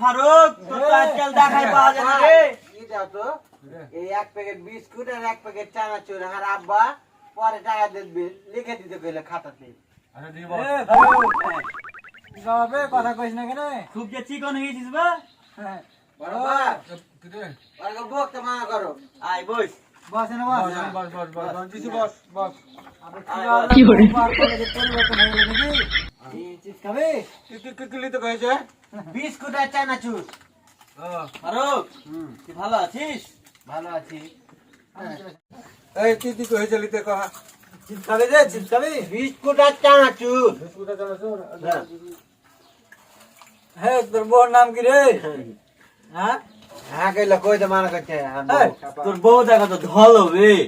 ফারুক তোর তো আজকাল দেখাই পাওয়া যায় না রে কি দাও তো এই এক প্যাকেট বিস্কুট আর এক প্যাকেট চানাচুর আর আব্বা পরে টাকা দিবে লিখে দিতে কইলে খাতাতে আচ্ছা কথা কইস না কেন খুব যে চিকন হয়েছিস বা বরাবর কি রে? ওরকে বকতে মানা করো আয় বস বসে না বস বস বস বস বস বস দিছি বস বস কি করে পরিবর্তন হয়ে গেল নাকি এই চিজ খাবে কি কি কি- কি লিতে কয়েছে বিস্কুট আর চানাচুর ফারুক তুই ভালো আছিস ভালো আছি এই কি কি কয়েছে লিতে কহা চিজ খাবে যে চিজ খাবে বিস্কুট আর চানাচুর বিস্কুটটা চালাছো হ্যাঁ তোর বোর নাম কি রে হ্যাঁ হ্যাঁ কইলে মানা করছে হ্যাঁ, এই, বউ। তোর বউ দেখা তো ধল হবে এই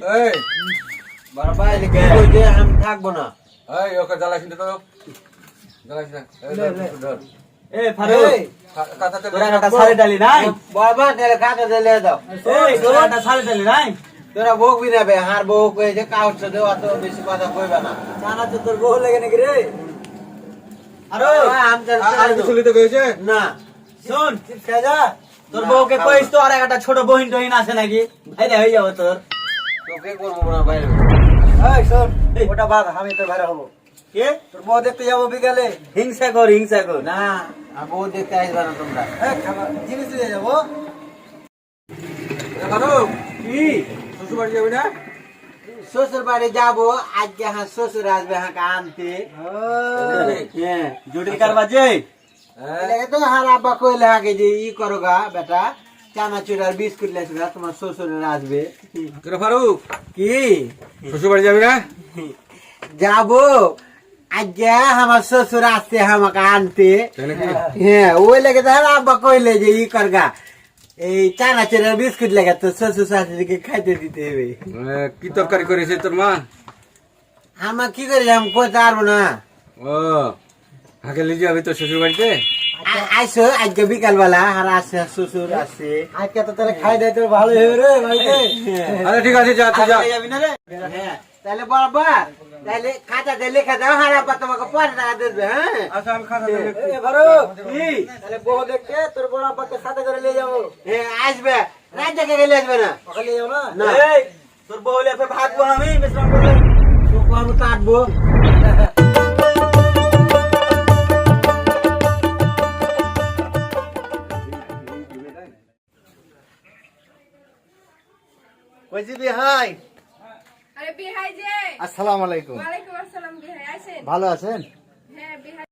বরাবর লিখে কইতে আমি থাকব না। এই ওকে জ্বালাইস না তো। জ্বালাইস না এই ফারুক। কাঁথাতে তোর সাড়ে ডালি নাই? বরাবর তাহলে খাতা দিলে দাও। এই তোর সাড়ে ডালি নাই? তোরা বকবি না হার বউ কইছে কাউকে দেওয়া তো বেশি কথা কইবে না। জানা তো তোর বউ লাগে নাকি রে? আরে আমি তো আর- আর কিছু লিতে কয়েছে না। শোন। চিজ খাই যা। তোর বউকে কইস তো আর একটা ছোট বহিন টহিন আছে নাকি? হয়ে যাব তোর। তোকে করব না বাইরে। এই শোন ওটা বাদ আমি তোর বাইরে হব। কে? তোর বউ দেখতে যাব বিকালে। হিংসা কর হিংসা কর। না আর বউ দেখতে আসবে না তোমরা। হ্যাঁ খাবার জিনিস দিয়ে যাব। কি? শ্বশুর বাড়ি যাবি না? শ্বশুর বাড়ি যাব আজকে হ্যাঁ শ্বশুর আসবে হ্যাঁ আনতে হ্যাঁ জটিল কারবার যে? তো হার আব্বা কইলে আগে যে ই করো গা বেটা চানাচুর আর বিস্কুট লেছে গা তোমার শ্বশুরের আসবে। তোরা ফারুক? কি? শ্বশুর বাড়ি যাবি না? যাব। আজকে আমার শ্বশুর আসছে আমাকে আনতে। হ্যাঁ ওই লেগে তো হার আব্বা কইলে যে ই কর গা এই চানাচুর আর বিস্কুট লেগে তো শ্বশুর শাশুড়িকে খাইতে দিতে হবে। কি তরকারি করেছে তোর মা? আমার কি করি আমি কইতে পারব না। ও হাকে লিজে যাবি তোর শ্বশুর বাড়িতে আ- আইসো আজকে বিকাল বেলা আর আসছে শ্বশুর আসছে আজকে তো তাহলে খাই দেয় তোর ভালো হবে রে বাড়িতে। আরে ঠিক আছে যা তুই যা। যাবি না রে? হ্যাঁ। তাহলে বরাবর তাহলে খাতাতে লিখে দাও হার আব্বা তোমাকে পরে টাকা দেবে হ্যাঁ? আচ্ছা আমি খাতা এ ফারুক কি? তাহলে বউ দেখতে তোর বড় আব্বাকে সাথে করে নিয়ে যাব। হ্যাঁ আসবে। রাজ্যকে গেলে আসবে না। ওকে নিয়ে যাব না? না। তোর বউ হলে ভাগবো আমি বিশ্রাম তোকে আমি কাটবো কইছি বিহাই। আরে বিহাই যে। আসসালামু আলাইকুম। ওয়ালাইকুম আসসালাম বিহাই আসেন ভালো আছেন? হ্যাঁ বিহাই।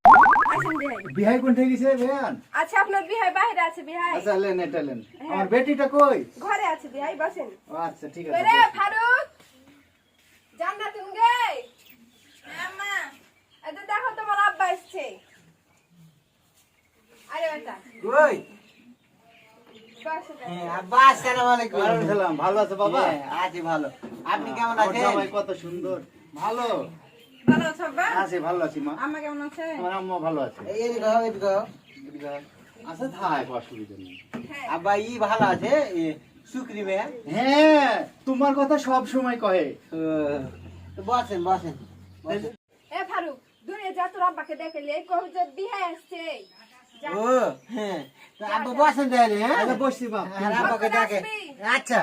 আসেন বিহাই। গেছে বেয়ান আচ্ছা আপনার বিহাই বাইরে আছে বিহাই। আচ্ছা লেন এটা লেন। আমার বেটিটা কই? ঘরে আছে বিহাই বসেন। আচ্ছা ঠিক আছে ফারুক! জান না তুমি গে। হ্যাঁ মা এটা দেখো তোমার আব্বা এসছে। আরে বেটা। কই। হ্যাঁ, আব্বা আসসালামু আলাইকুম। ওয়ালাইকুম সালাম ভালো আছে বাবা? হ্যাঁ, আছি ভালো। আপনি কেমন আছেন? জামাই কত সুন্দর। ভালো? ভালো আছো আব্বা? আছে ভালো আছি মা। আম্মা কেমন আছে? আমার আম্মা ভালো আছে। এই এদিকে হও, এদিকে হও। এদিকে হও। আচ্ছা অসুবিধা নেই। হ্যাঁ। আব্বা ই ভালো আছে? শুক্রি মেয়ে হ্যাঁ তোমার কথা সব সময় কহে। বসেন বসেন। এ ফারুক দুনিয়া যা তোর আব্বাকে দেখলে কহ যে বিহাই আসছে। ও। হ্যাঁ আব্বা বসেন তাহলে হ্যাঁ? আচ্ছা বসছি মা আর আব্বাকে ডাকে? আচ্ছা।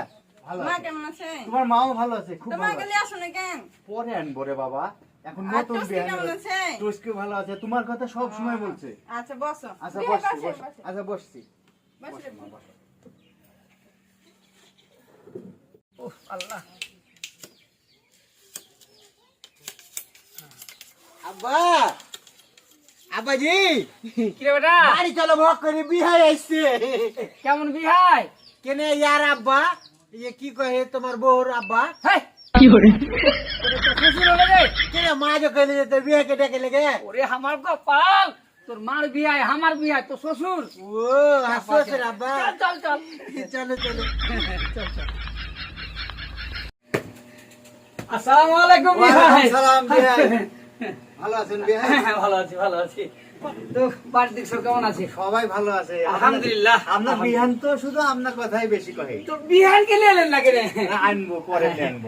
ভালো মা কেমন আছে তোমার মাও ভালো আছে খুব তোমার ভালো গেলে আসো না কেন? পরে আনব রে বাবা। এখন নতুন বিয়ে কেমন টুসকি ভালো আছে। তোমার কথা সব সময় বলছে। আচ্ছা বসো। আচ্ছা বসছি। আচ্ছা বসছি। আব্বা! আব্বাজি কিরে বেটা? বাড়ি চলো ভক করে বিহাই আসছে। কেমন বিহাই কেনে ইয়ার আব্বা? ইয়ে কি কহে তোমার বউর আব্বা? হাই! কি করে তোর শ্বশুর হলে রে। কেনে মা যে কইলে যে তোর বিহাকে ডেকে লেগে? ওরে আমার কপাল! তোর মার বিহাই আমার বিহাই তোর শ্বশুর। ও হাসছে আব্বা চল চল চল। চলো চলো। আসসালামু আলাইকুম বিহাই সালাম বিহাই ভালো আছেন হ্যাঁ, ভালো আছি ভালো আছি। তো বাড়ির সব কেমন আছে? সবাই ভালো আছে। আলহামদুলিল্লাহ। আপনার বিহান তো শুধু আপনার কথাই বেশি কহে। তোর বিহার কে এলেন নাকি রে? আনব পরে আনব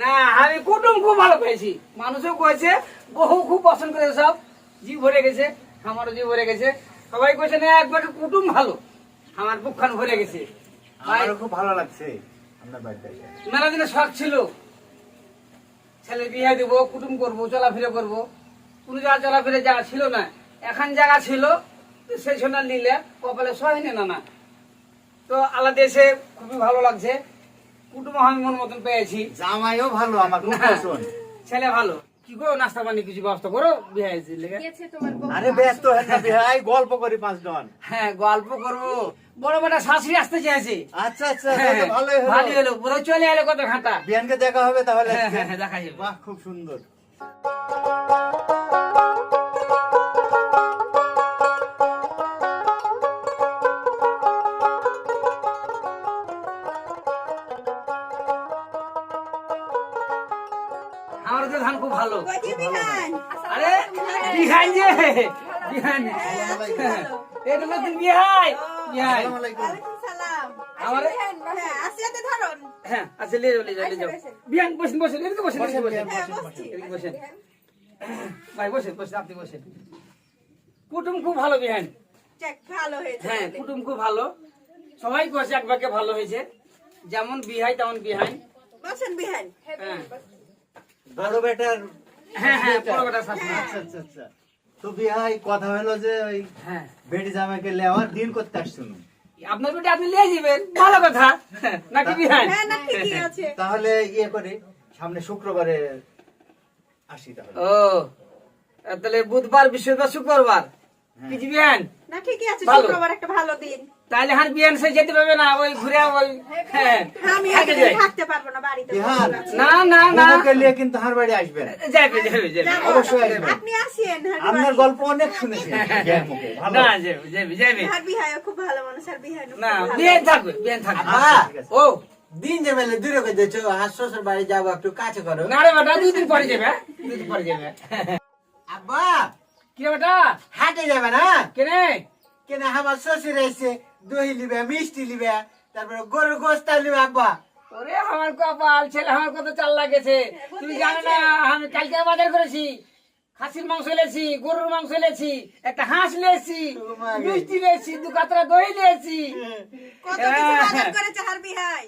না আমি কুটুম খুব ভালো পেয়েছি। মানুষও কয়েছে বহু খুব পছন্দ করেছে সব। জি ভরে গেছে আমারও জি ভরে গেছে। সবাই কইছে না একবার কুটুম ভালো। আমার বুকখান ভরে গেছে। আমারও খুব ভালো লাগছে আপনার বাড়িতে। মেলা দিনে শখ ছিল। ছেলে বিয়ে দেবো কুটুম করব চলাফেরা করব। কোনো জায়গা চলাফেরা জায়গা ছিল না। এখন জায়গা ছিল সেই সোনা নিলে কপালে সহায়নি না না। তো আলাদা দেশে খুবই ভালো লাগছে। কুটুম আমি মন মতন পেয়েছি। জামাইও ভালো আমার ছেলে ভালো। কি করো নাস্তা পানি কিছু ব্যবস্থা করো বিহাইজির লেগে। আরে ব্যস্ত হেন না বিহাই গল্প করি পাঁচ জন হ্যাঁ গল্প করব। বড় বেটা শাশুড়ি আসতে চেয়েছে আচ্ছা আচ্ছা হ্যাঁ, তাহলে হলো। ভালোই হলো। পুরো চলে এলো কত ঘাটা বিহানকে দেখা হবে তাহলে। হ্যাঁ, হ্যাঁ, হ্যাঁ, দেখা যাবে। বাহ খুব সুন্দর। বিহান যে বিহান এটা নতুন বিহাই। বিহাই। আমার হ্যাঁ আসিয়াতে ধরুন। লিয়ে যাও। লিয়ে যাও বিহান বসেন বসেন এদিকে বসেন এদিকে বসেন। হ্যাঁ এদিকে বসেন। ভাই বসেন বসেন আপনি বসেন। কুটুম খুব ভালো বিহান ভালো হয়েছে হ্যাঁ কুটুম খুব ভালো। সবাই কয়েছে এক ভাগে ভালো হয়েছে। যেমন বিহাই তেমন বিহাই বসেন বিহান হ্যাঁ। বড় বেটার হ্যাঁ হ্যাঁ শাশুড়ি আচ্ছা আচ্ছা আচ্ছা। তো বিহাই কথা হলো যে ওই হ্যাঁ। বেটি জামাইকে লেওয়ার দিন করতে আসছিল আপনার বেটা আপনি লিয়ে যাবেন? ভালো কথা। নাকি বিহান হ্যাঁ না ঠিকই আছে? তাহলে ইয়ে করে সামনে শুক্রবারে আসি তাহলে। ও তাহলে বুধবার বৃহস্পতিবার শুক্রবার। কিছু বিহান না ঠিকই আছে শুক্রবার একটা ভালো দিন। তাহলে হার বিহান সে যেতে পারবে না ওই ঘুরে ওই হ্যাঁ। আমি। থাকতে পারব না বাড়িতে। না না না। কিন্তু হার বাড়ি যাবে যাবে যাবে অবশ্যই আসবেন আপনি আসেন আপনার গল্প অনেক শুনেছি না যাবে যাবে যাবে বিহার বিহার খুব ভালো মানুষ আর বিহার না বিহান থাকবে বিহান থাকবে। আচ্ছা। ও। দিন যে বেলে দূরে করে দিচ্ছ আর শ্বশুর বাড়ি যাব একটু কাছে করো। না রে বেটা দুদিন পরে যাবে হ্যাঁ? দুদিন পরে যাবে। আব্বা কি রে বেটা? হাটে যাবে না? কেনে? কেন আমার শ্বশুর এসে দই লিবে মিষ্টি লিবে তারপরে গরুর গোস্তা লিবে আব্বা। ওরে আমার কপাল ছেলে আমার কত চাল লাগেছে। তুমি জানো না আমি কালকে বাজার করেছি খাসির মাংস লেছি গরুর মাংস লেছি একটা হাঁস লেছি মিষ্টি লেছি দু কাতরা দই লেছি কত কিছু বাজার করেছে হার বিহাই